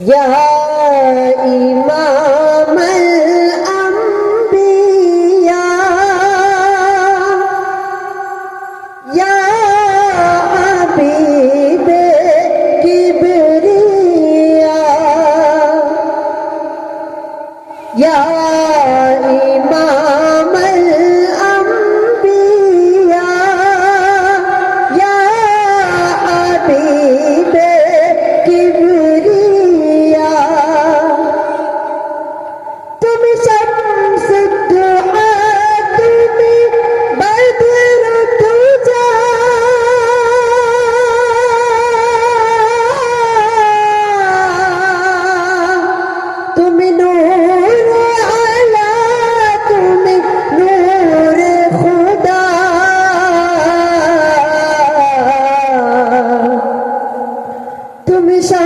يا إمام الأنبياء يا حبيب كبرياء يا إمام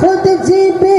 পথ জীবে